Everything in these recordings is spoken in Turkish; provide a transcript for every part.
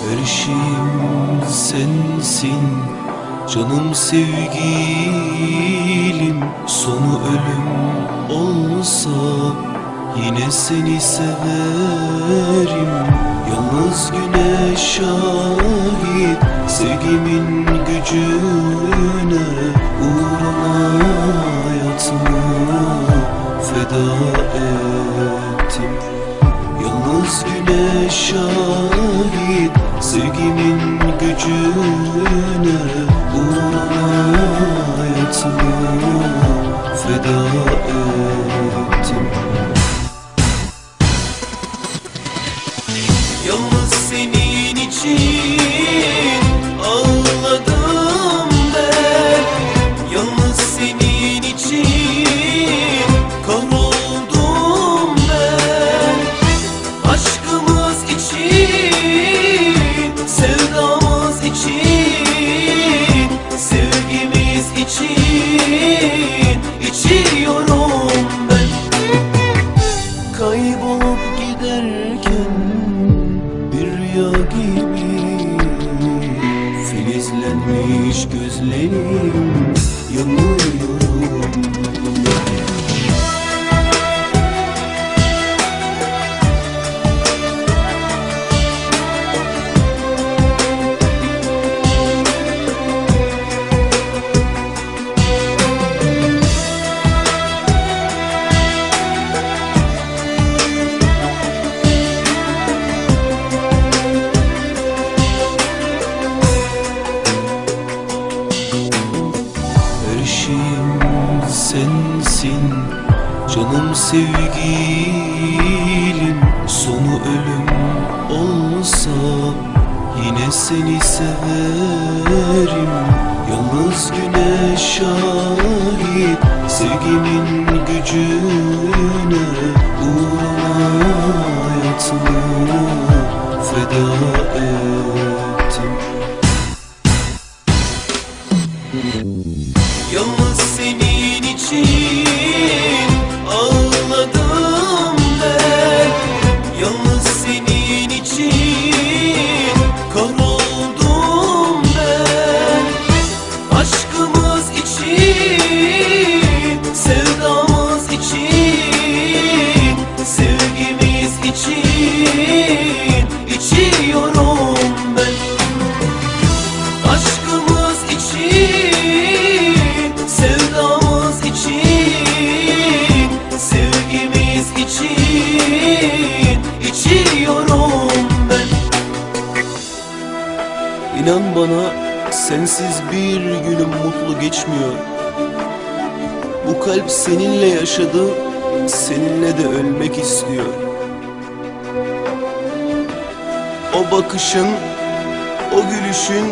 Her şeyim sensin Canım sevgilim. Sonu ölüm olsa Yine seni severim. Yalnız güneş şahit Sevgimin gücüne Uğruna hayatımı feda ettim. Yalnız güneş şahit gücüne Uğruna hayatımı feda Canım sevgilim Sonu ölüm olsa Yine seni severim. Yalnız güneş şahit Sevgimin gücüne Uğruna hayatımı feda ettim İnan bana sensiz bir günüm mutlu geçmiyor. Bu kalp seninle yaşadı, seninle de ölmek istiyor. O bakışın, o gülüşün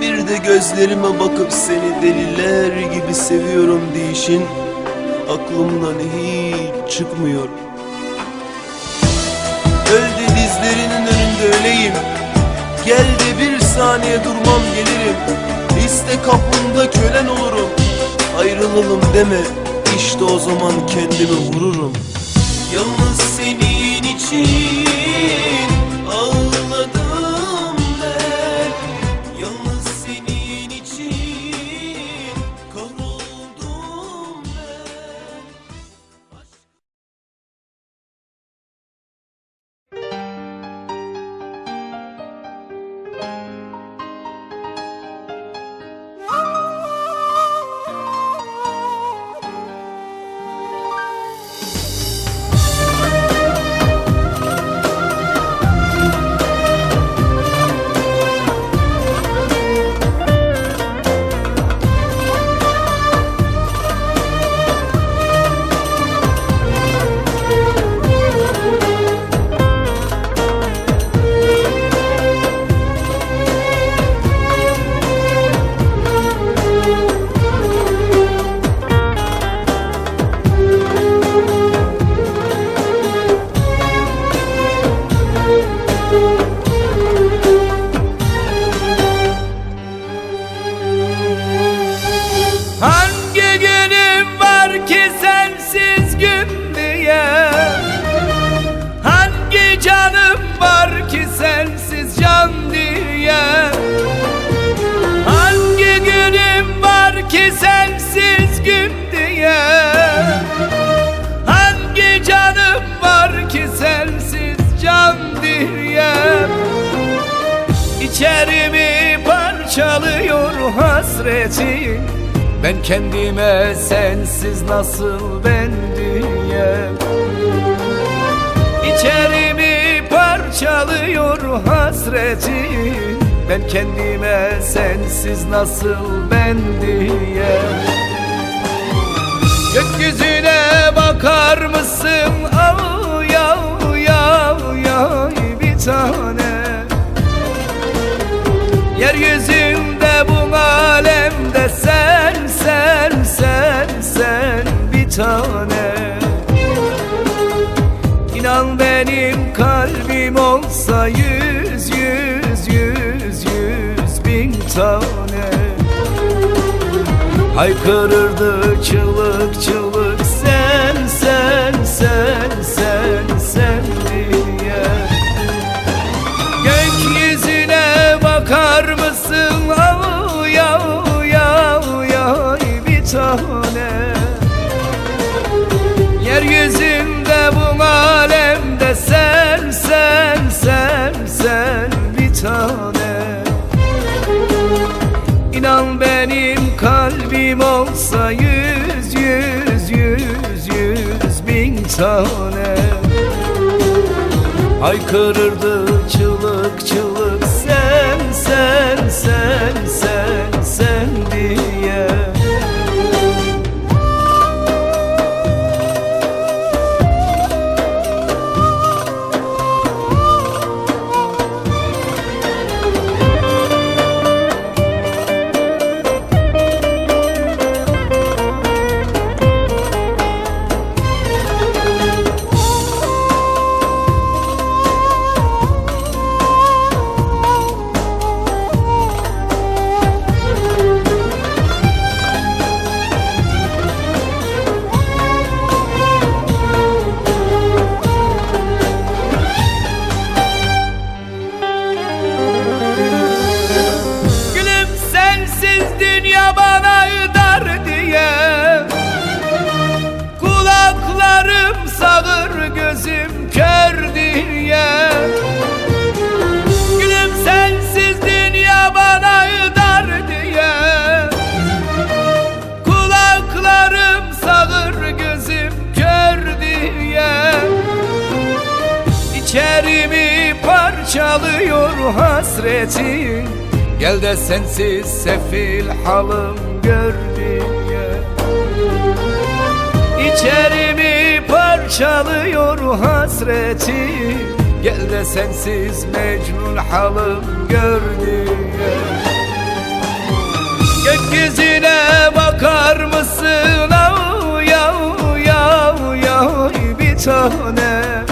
bir de gözlerime bakıp seni deliler gibi seviyorum deyişin aklımdan hiç çıkmıyor. Öl de dizlerinin önünde öleyim. Gel de bir saniye durmam gelirim. İste kapında kölen olurum. Ayrılalım deme. İşte o zaman kendimi vururum. Yalnız senin için İçerimi parçalıyor hasretin Ben kendime sensiz nasıl ben diyem İçerimi parçalıyor hasretin Ben kendime sensiz nasıl ben diyem Gökyüzüne bakar mısın? Av yav yav yav Yeryüzünde bu alemde sen sen sen sen bir tane. İnan benim kalbim olsa yüz yüz yüz yüz bin tane. Haykırırdı çığlık çığlık tane Haykırırdı çığlık çığlık sen sen sen gözüm kör diye Gülüm sensiz dünya bana dar diye. Kulaklarım sağır gözüm kör diye. İçerimi parçalıyor hasretin Gel de sensiz sefil halım gör diye İçerimi parçalıyor hasretin Gel de sensiz mecnun halım gör Gökyüzüne bakar mısın? Av yav yav yav bir tane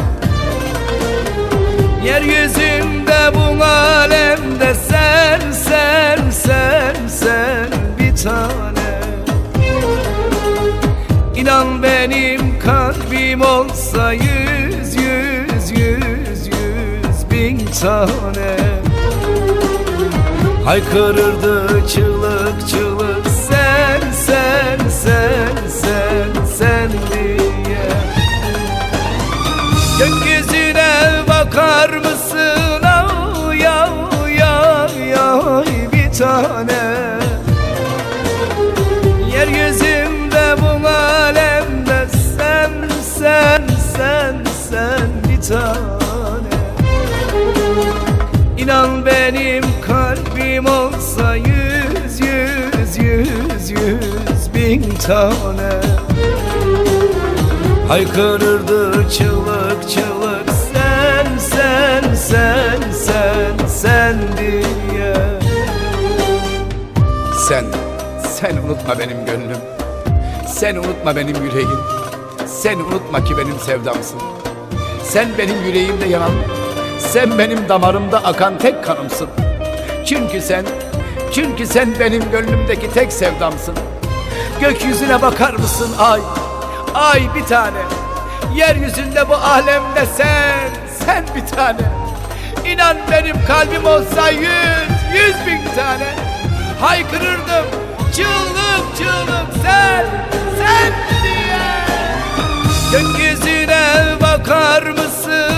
İnan benim kalbim olsa yüz yüz yüz yüz bin tane. Haykırırdı çığlık çığlık sen sen sen sen sen diye. Gökyüzüne bakar mısın? Av yav yav yav bir tane tane Haykırırdı çığlık çığlık sen sen sen sen sen diye Sen, sen unutma benim gönlüm. Sen unutma benim yüreğim. Sen unutma ki benim sevdamsın. Sen benim yüreğimde yanan, sen benim damarımda akan tek kanımsın. Çünkü sen, çünkü sen benim gönlümdeki tek sevdamsın. Gökyüzüne bakar mısın ay, ay bir tane. Yeryüzünde bu alemde sen, sen bir tane. İnan benim kalbim olsa yüz, yüz bin tane. Haykırırdım çığlık çığlık sen, sen diye. Gökyüzüne bakar mısın?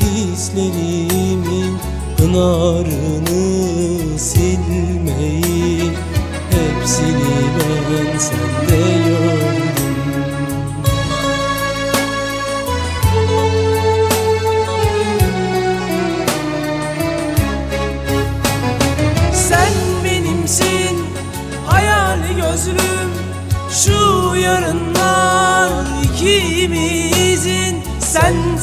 hislerimin Pınarını silmeyi Hepsini ben sende